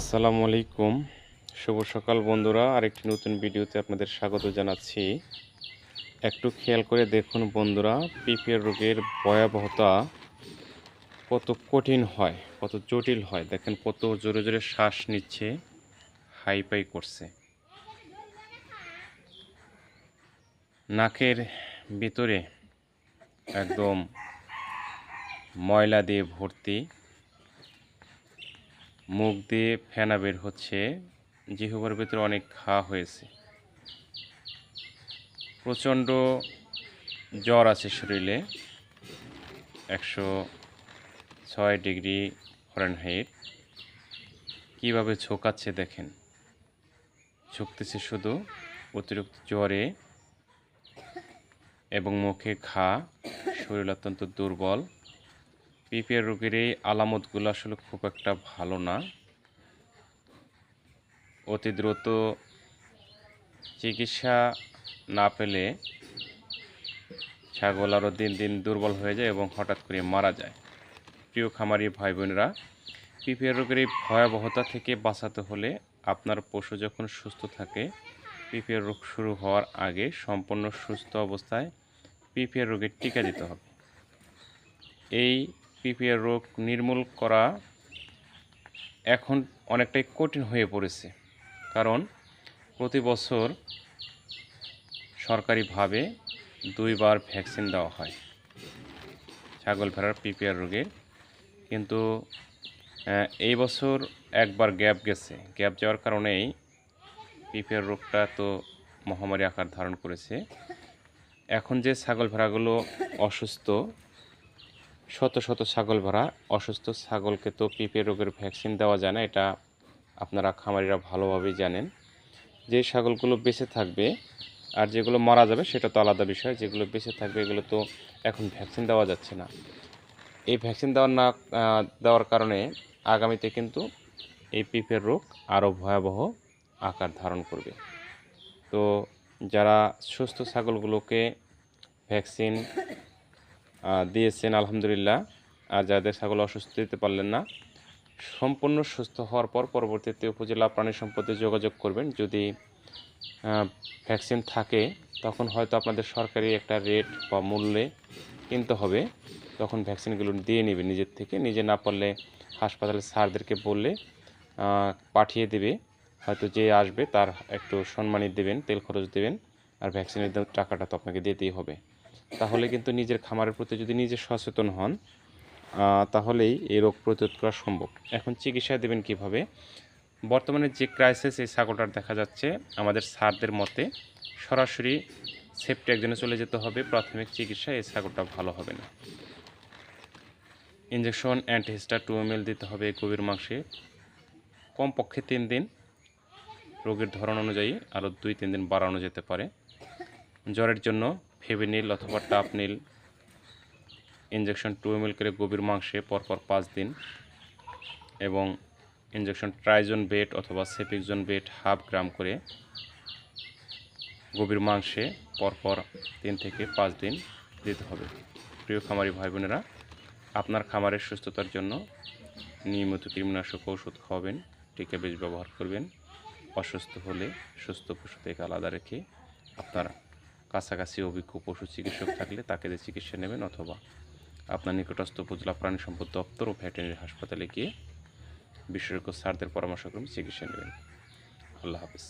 আসসালামু আলাইকুম। শুভ সকাল বন্ধুরা। আরেকটি নতুন ভিডিওতে আপনাদের স্বাগত জানাচ্ছি। একটু খেয়াল করে দেখুন বন্ধুরা, পিপিআর রোগের ভয়াবহতা কত কঠিন হয়, কত জটিল হয়। দেখেন কত জোরে জোরে শ্বাস নিচ্ছে হাইপাই করছে। নাকের ভিতরে একদম ময়লা দিয়ে ভর্তি। মুখ দিয়ে ফেনা বের হচ্ছে। জিহ্বার ভিতরে অনেক ঘা হয়েছে। প্রচণ্ড জ্বর আছে শরীরে। একশো ছয় ডিগ্রি ফরেনহাইট। কীভাবে ঝোঁকাচ্ছে দেখেন? ঝুঁকতেছে শুধু অতিরিক্ত জ্বরে এবং মুখে ঘা। শরীর অত্যন্ত দুর্বল। পিপিআর রোগের এই আলামতগুলো আসলে খুব একটা ভালো না। অতি দ্রুত চিকিৎসা না পেলে ছাগল আরও দিন দিন দুর্বল হয়ে যায় এবং হঠাৎ করে মারা যায়। প্রিয় খামারি ভাই বোনেরা পিপিআর রোগের এই ভয়াবহতা থেকে বাঁচাতে হলে আপনার পশু যখন সুস্থ থাকে, পিপিআর রোগ শুরু হওয়ার আগে সম্পূর্ণ সুস্থ অবস্থায় পিপিআর রোগের টিকা দিতে হবে। এই পিপিআর রোগ নির্মূল করা এখন অনেকটাই কঠিন হয়ে পড়েছে। কারণ প্রতি বছর সরকারিভাবে দুইবার ভ্যাকসিন দেওয়া হয় ছাগল ভেড়ার পিপিআর রোগের। কিন্তু এই বছর একবার গ্যাপ গেছে। গ্যাপ যাওয়ার কারণেই পিপিআর রোগটা তো মহামারী আকার ধারণ করেছে। এখন যে ছাগল ভেড়াগুলো অসুস্থ শত শত ছাগল ভরা, অসুস্থ ছাগলকে তো পিপে রোগের ভ্যাকসিন দেওয়া যায় না, এটা আপনারা খামারিরা ভালোভাবেই জানেন। যে ছাগলগুলো বেঁচে থাকবে আর যেগুলো মারা যাবে, সেটা তো আলাদা বিষয়, যেগুলো বেঁচে থাকবে, এগুলো তো এখন ভ্যাকসিন দেওয়া যাচ্ছে না। এই ভ্যাকসিন দেওয়ার না দেওয়ার কারণে আগামীতে কিন্তু এই পিপের রোগ আরও ভয়াবহ আকার ধারণ করবে। তো যারা সুস্থ ছাগলগুলোকে ভ্যাকসিন দিয়েছেন, আলহামদুলিল্লাহ। আর যাদের ছাগল অসুস্থ দিতে পারলেন না, সম্পূর্ণ সুস্থ হওয়ার পর পরবর্তীতে উপজেলা প্রাণী সম্পদে যোগাযোগ করবেন। যদি ভ্যাকসিন থাকে, তখন হয়তো আপনাদের সরকারি একটা রেট বা মূল্যে কিনতে হবে। তখন ভ্যাকসিনগুলো দিয়ে নেবে নিজের থেকে। নিজে না পারলে হাসপাতালে স্যারদেরকে বললে পাঠিয়ে দেবে। হয়তো যে আসবে তার একটু সম্মানী দেবেন, তেল খরচ দেবেন, আর ভ্যাকসিনের টাকাটা তো আপনাকে দিতেই হবে। তাহলে কিন্তু নিজের খামারের প্রতি যদি নিজে সচেতন হন তাহলেই এই রোগ প্রতিরোধ করা সম্ভব। এখন চিকিৎসা দেবেন কীভাবে? বর্তমানে যে ক্রাইসিস এই ছাগলটার দেখা যাচ্ছে, আমাদের স্যারদের মতে সরাসরি সেফটি একজনে চলে যেতে হবে, প্রাথমিক চিকিৎসা এই ছাগলটা ভালো হবে না। ইঞ্জেকশন অ্যান্টিহিস্টার টু এম দিতে হবে গভীর মাংসে। কমপক্ষে তিন দিন, রোগের ধরন অনুযায়ী আরও দুই, তিন দিন বাড়ানো যেতে পারে। জ্বরের জন্য ফেভিনিল অথবা টাপনিল ইঞ্জেকশন টু এম করে গভীর মাংসে পরপর পাঁচ দিন এবং ইঞ্জেকশন ট্রাইজন বেট অথবা সেপিকজন বেট হাফ গ্রাম করে গভীর মাংসে পরপর তিন থেকে পাঁচ দিন দিতে হবে। প্রিয় খামারি ভাই বোনেরা আপনার খামারের সুস্থতার জন্য নিয়মিত কীটনাশক ওষুধ খাওয়াবেন, টিকা বেশ ব্যবহার করবেন, অসুস্থ হলে সুস্থ পশু থেকে আলাদা রেখে আপনার কাছাকাছি অভিজ্ঞ পশু চিকিৎসক থাকলে তাকে দিয়ে চিকিৎসা নেবেন অথবা আপনার নিকটস্থ উপজেলা প্রাণী সম্পদ দপ্তর ও ভেটেরিনারি হাসপাতালে গিয়ে বিশেষজ্ঞ স্যারদের পরামর্শক্রমে চিকিৎসা নেবেন। আল্লাহ হাফিজ।